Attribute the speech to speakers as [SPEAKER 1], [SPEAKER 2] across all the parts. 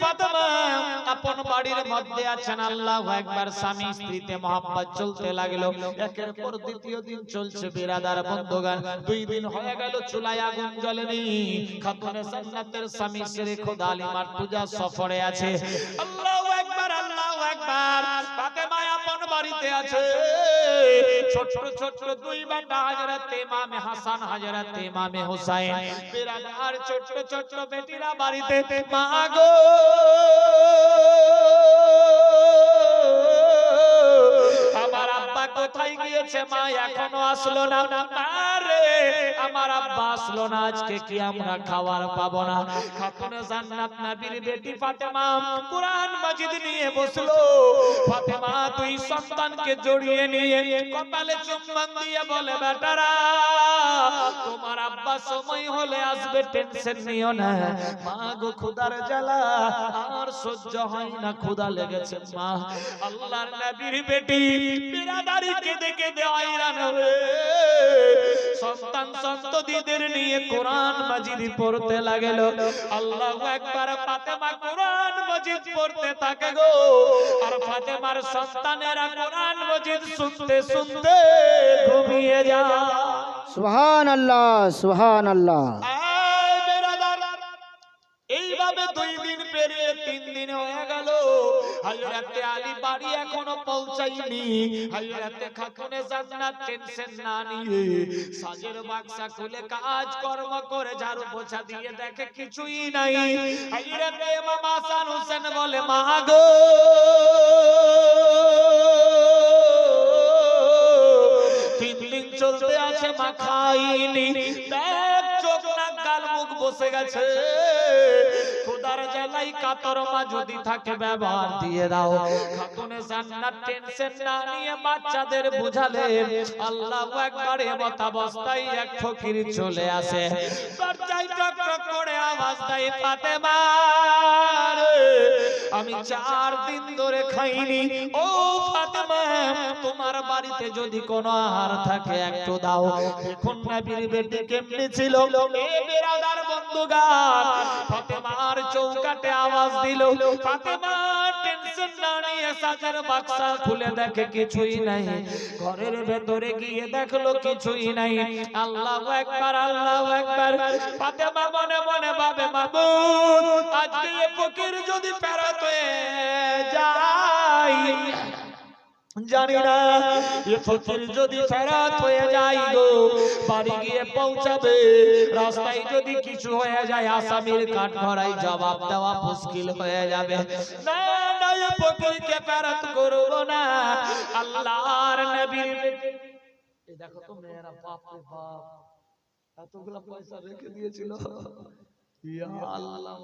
[SPEAKER 1] ফাতেমা, আপন বাড়ির মধ্যে আছেন, আল্লাহ একবার স্বামী স্ত্রীতে মহাব্বত চলতে লাগল। একের পর দ্বিতীয় দিন চলছে বিরাদার বন্ধগান। দুই দিন হয়ে গেল, চুলায় আগুন জ্বলেনি। খাতুনে জান্নাতের স্বামী শ্রী খোদা আলিমার পূজা সফরে আছে। আল্লাহু একবার আল্লাহু একবার ফাতেমা আপন বাড়িতে আছে। ছোট ছোট দুই বেটা হযরত ইমামে হাসান, হযরত ইমামে হুসাইন। বিরাদার ছোট ছোট বেটিরা বাড়িতে, মা গো! গিয়েছে মা, এখনও আসলো না। আরে, আমার আব্বা আসলো না, আজকে কি আমরা খাবার পাবো না? খাতুনে জান্নাত নবীর বেটি ফাতেমা কুরআন মাজিদ নিয়ে বসল। ফাতেমা দুই সন্তানকে জড়িয়ে নিয়ে কপালে চুম্বন দিয়ে বলে, বেটারা তোমার আব্বা সময় হলে আসবে টেনশন নিও না। মা গো খুদার জ্বালা, আর সহ্য হয় না, ক্ষুধা লেগেছে মা। আল্লাহর নবীর বেটি বিরাদারি কেঁদে কেঁদে হয়রান হবে সন্তান সন্ততিদের নিয়ে কোরআন মাজিদ পড়তে লাগেল। আল্লাহু একবার ফাতেমা কোরআন মাজিদ পড়তে থাকে গো। আর ফাতেমার সন্তানেরা কোরআন মাজিদ শুনতে শুনতে ঘুমিয়ে যায়।
[SPEAKER 2] সুহান আল্লাহ সুহান আল্লাহ
[SPEAKER 1] এইভাবে দুই দিন পেরিয়ে তিন দিন হয়ে গেল। হযরতে আলী বাড়ি এখনও পৌঁছায়নি। হযরতে খাতুনে জান্নাত টেনশন না নিয়ে সাজের বাক্সা খুলে কাজ কর্ম করে ঝাড়ু পোছা দিয়ে দেখে কিছুই নাই। হযরতে ইমাম হাসান হোসেন বলে আছে দেখ, চোখ গাল মুখ বসে গেছে। খোদার কাতর মা যদি থাকে, ব্যবহার দিয়ে দাও। খাতুনে টেনশন না নিয়ে বাচ্চাদের বুঝালেন আল্লাহু একবার এক ফকির চলে আসে। করে আওয়াজ দেয়, ফাতেমা আমি চার দিন ধরে খাইনি। ও ফাতেমা, তোমার বাড়িতে যদি কোনো আহার থাকে, একটু দাও। দেখুন নবীর বেটি কেমনে ছিল? এ বেরাদার বন্ধুগার ফাতেমার চৌকাটে আওয়াজ দিল, ফাতেমা টেনশন না নিয়ে সাজার বাক্সা খুলে দেখে কিছুই নাই। ঘরের ভেতরে গিয়ে দেখল কিছুই নাই। আল্লাহু একবার আল্লাহু একবার মনে মনে আজকে এ ফকির যদি জানি না এ ফকির যদি ফেরত হয়ে যায় গো, বাড়ি গিয়ে পৌঁছাবে। রাস্তায় যদি কিছু হয়ে যায়, আসামির কাঠ ভরাই জবাব দেওয়া মুশকিল হয়ে যাবে। না করব না। আল্লাহর নবীর এই দেখো তো মেয়েরা বাপ রে বাপ। এতগুলা পয়সা রেখে দিয়েছিল। ইয়া আল্লাহ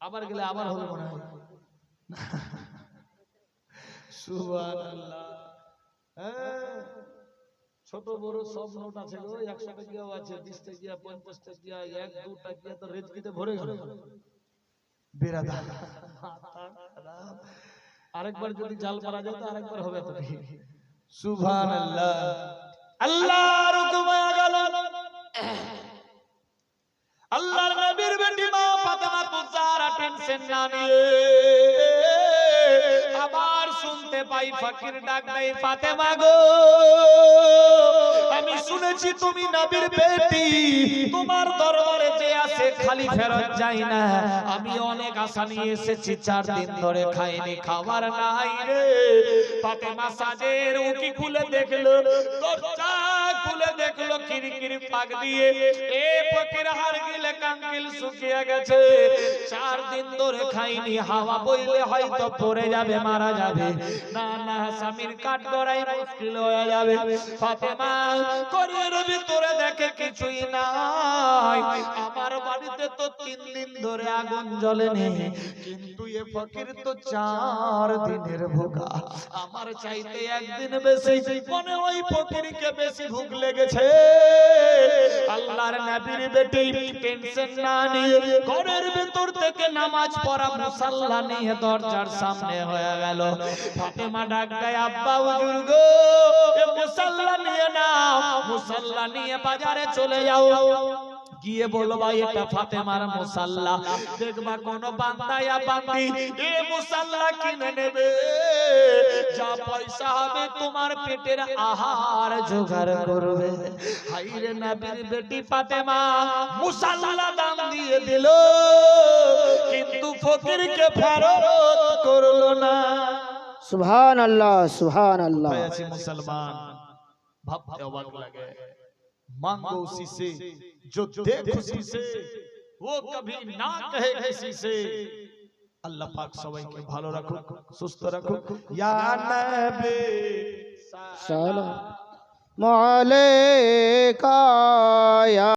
[SPEAKER 1] আবার গেলে আবার হলো মনে হয়। সুবহানাল্লাহ। হ্যাঁ। ছোট বড় সব নোট আছে গো। একশো টাকিয়াও আছে বিশ টাকিয়া পঞ্চাশ টাকিয়া এক দু টাকিয়া তো রেজকিতে ভরে গেল। বেরাদা। আরেকবার যদি জাল মারা যায় তো আরেকবার হবে তো সুবহানাল্লাহ। আল্লাহ আল্লাহ গেল। আল্লাহর নবীর বেটি মা ফাতেমা তুজারা টেনশন না নিয়ে। শুনতে পাই, ফকির ডাক দেয়, ফাতেমা গো। আমি শুনেছি তুমি নবীর বেটি। তোমার দরবারে যে আছে খালি ফেরত যাই না। আমি অনেক আশা নিয়ে এসেছি, চার দিন ধরে খাইনি, খাবার নাই রে। ফাতেমা সাজের উকি খুলে দেখল, দরজা খুলে দেখল কিরকির পাক দিয়ে। এ ফকির হার গিলে কাঙ্কিল শুকিয়ে গেছে। চার দিন ধরে খাইনি, হাওয়া বইলে হয়তো পড়ে যাবে, মারা যাবে। না না, স্বামীর কাঠ গড়াই মুশকিল হয়ে যাবে। ফাতেমা করিয়ে রবি তোরে দেখে কিছুই নাই। বাড়িতে তো তিন দিন ধরে আগুন জ্বলেনি কিন্তু এ ফকির তো চার দিনের ভোগা। আমার চাইতে একদিন বেশি মনে ওই ফকিরকে বেশি ভুগ লেগেছে। আল্লাহর নবীর বেটি, টেনশন না নিয়ে ঘরের ভেতর থেকে নামাজ পড়া মুসাল্লা নিয়ে দরজার সামনে হয়ে গেল। ফাতেমা ডাক দেয়, আব্বা হুজুর গো মুসাল্লা নিয়ে নাও, মুসাল্লা নিয়ে বাজারে চলে যাও। গিয়ে বলবা এটা ফাতেমার মুসাল্লা। দেখবা কোন বান্দায়া বান্দি এ মুসাল্লা কিনে নেবে? যা পয়সা হবে তোমার পেটের আহার জোগাড় করবে। হাইরে নবীর বেটি ফাতেমা মুসাল্লা দাম দিয়ে দিল কিন্তু ফকিরকে ফেরত করল না।
[SPEAKER 2] সুবহান আল্লাহ সুবহান আল্লাহ
[SPEAKER 1] মুসলমান? ভাবতে অবাক লাগে। मांगो उसी से जो दे खुशी से वो कभी ना कहे किसी से আল্লাহ পাক সবাইকে ভালো রাখুক সুস্থ রাখুক ইয়া নবী
[SPEAKER 2] সালাম আলাইকা ইয়া